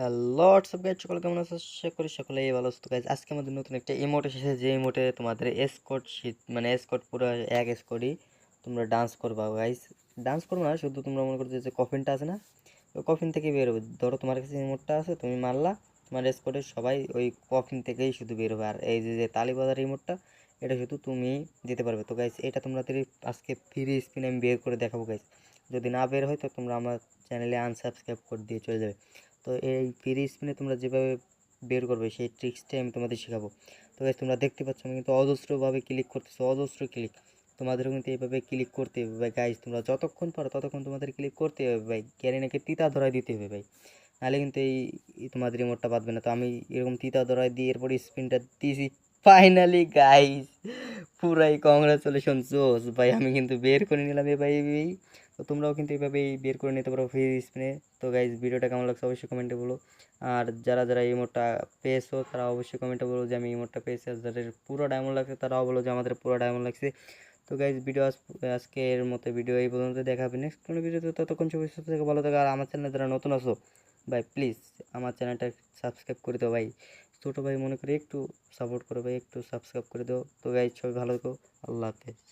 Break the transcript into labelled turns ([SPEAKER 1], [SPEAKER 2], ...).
[SPEAKER 1] Hello WhatsApp guys সকলে কেমন আছো? আশা করি সকলেই ভালো আছো। গাইজ আজকে আমাদের নতুন একটা ইমোট এসেছে। যে ইমোটে তোমাদের এসকোট শীত মানে এসকোট পুরো এক এসকোটই তোমরা ডান্স করবা গাইজ ডান্স করব না, শুধু তোমরা মনে করছ যে কফিনটা আছে না, ওই কফিন থেকে বের হবে। ধরো তোমার কাছে ইমোটটা আছে, তুমি মারলা, তোমার এসকোটের সবাই ওই কফিন থেকেই শুধু বের হবে। আর এই যে যে তালিবাজার ইমোটটা এটা শুধু তুমি দিতে পারবে। তো গাইজ এটা তোমাদের আজকে ফ্রি স্পিন আমি বের করে দেখাবো গাইজ যদি না বের হয়, তো তোমরা আমার চ্যানেলে আনসাবস্ক্রাইব করে দিয়ে চলে যাবে। তো এই ফ্রি স্পিনে তোমরা যেভাবে বের করবে, সেই ট্রিক্সটাই আমি তোমাদের শেখাবো। তো গাইজ তোমরা দেখতে পাচ্ছ আমি কিন্তু অজস্রভাবে ক্লিক করতেছো, অজস্র ক্লিক তোমাদেরও কিন্তু এইভাবে ক্লিক করতে হবে ভাই। গাইজ তোমরা যতক্ষণ পারো ততক্ষণ তোমাদের ক্লিক করতে হবে ভাই। ক্যারিনাকে তিতা ধরায় দিতে হবে ভাই। নাহলে কিন্তু এই তোমাদের রিমোটটা বাঁধবে না। তো আমি এরকম তিতা ধরাই দিয়ে এরপরে স্পিনটা দিয়েছি ফাইনালি গাইস পুরাই কংগ্রাচুলেশন জোস। ভাই, আমি কিন্তু বের করে নিলাম এ ভাই এই তো তোমরাও কিন্তু এইভাবেই বের করে নিতে পারো ফ্রি স্পিনে তো গাইজ ভিডিওটা কেমন লাগছে অবশ্যই কমেন্টে বলো। আর যারা যারা এই মোটটা পেয়েছ, তারা অবশ্যই কমেন্টে বলো যে আমি এই মোটটা পেয়েছি। আর যাদের পুরো ডায়মন্ড লাগছে, তারাও বলো যে আমাদের পুরো ডায়মন্ড লাগছে। তো গাইজ ভিডিও আজকের মতো ভিডিও এই পর্যন্ত দেখাবে নেক্সট কোনো ভিডিওতে ততক্ষণ সবাই সুস্থ থেকে, ভালো থাকে। আর আমার চ্যানেলে যারা নতুন আসো ভাই প্লিজ আমার চ্যানেলটা সাবস্ক্রাইব করে দাও, ভাই। ছোটো ভাই মনে করে একটু সাপোর্ট করো ভাই, একটু সাবস্ক্রাইব করে দাও। তো গাইজ সবাই ভালো থেকো। আল্লাহ হাফেজ।